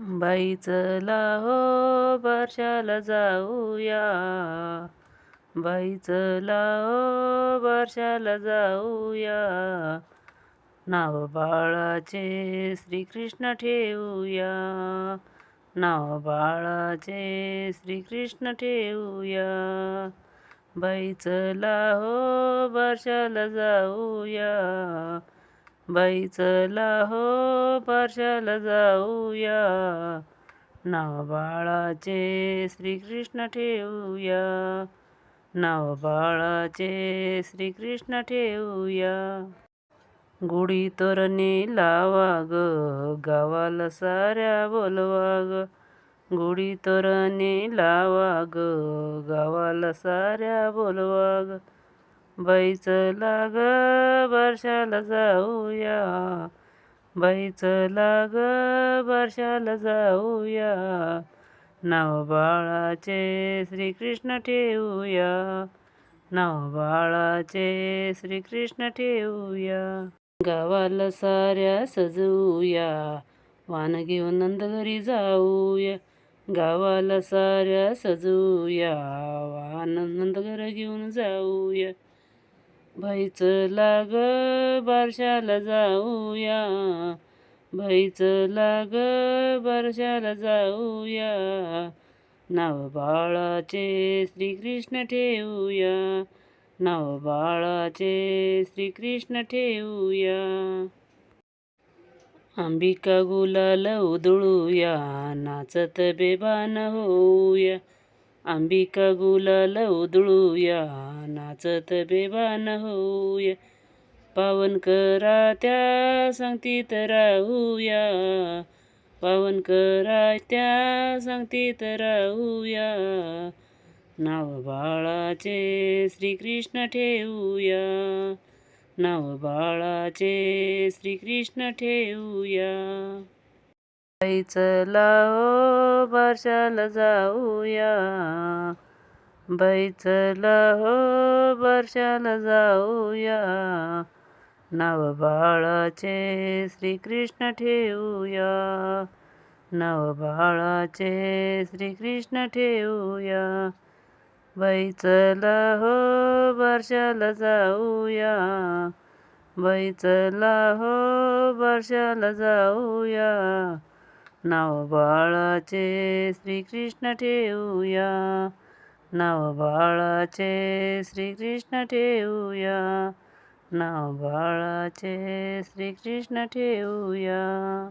बाई चला हो बारशाला जाऊया. बाई चला हो बारशाला जाऊया. नाव बाळाचे श्रीकृष्ण ठेवूया. नाव बाळाचे श्रीकृष्ण ठेवूया. बाई चला हो बारशाला जाऊया. बाई चला हो पार्शाला जाऊया. नाव बाळाचे श्रीकृष्ण ठेवूया नाव बाळाचे श्रीकृष्ण ठेवूया गुढी तोरणे लावा ग गावाला साऱ्या बोलवा ग. गुढी तोरणे लावा ग गावाला साऱ्या बोलवा ग. बैच लाग वर्षाला बारशाला जाऊया. बैच लाग वर्षाला बारशाला जाऊया. नाव बाळाचे श्रीकृष्ण ठेवूया नाव बाळाचे श्रीकृष्ण ठेवूया गावाला साऱ्या सजवूया. वान घेऊन नंद घरी जाऊया. गावाला साऱ्या सजवूया. वान नंद घर घेऊन जाऊया. भैच लाग बारशाला जाऊया. भैच लाग बारशाला जाऊया. नाव बाळाचे श्रीकृष्ण ठेवूया नाव बाळाचे श्रीकृष्ण ठेवूया अंबिका गुलाल उधळूया. नाचत बेबान होऊया. अंबिका गुलाल उधळूया नाचत बेबान होऊया. पावन करा त्या सांगतीत राहूया. पावन करा त्या सांगतीत राहूया. नाव बाळाचे श्रीकृष्ण ठेवूया. नाव बाळाचे श्रीकृष्ण ठेवूया. बाई चला हो बारशाला जाऊया. बैचला हो बारशाला जाऊया. नाव बाळाचे श्रीकृष्ण ठेवूया नाव बाळाचे श्रीकृष्ण ठेवूया बैचला हो बारशाला जाऊया. बैचला हो बारशाला जाऊया. नाव बाळाचे श्रीकृष्ण ठेवूया. नाव बाळाचे श्रीकृष्ण ठेवूया. नाव बाळाचे श्रीकृष्ण ठेवूया.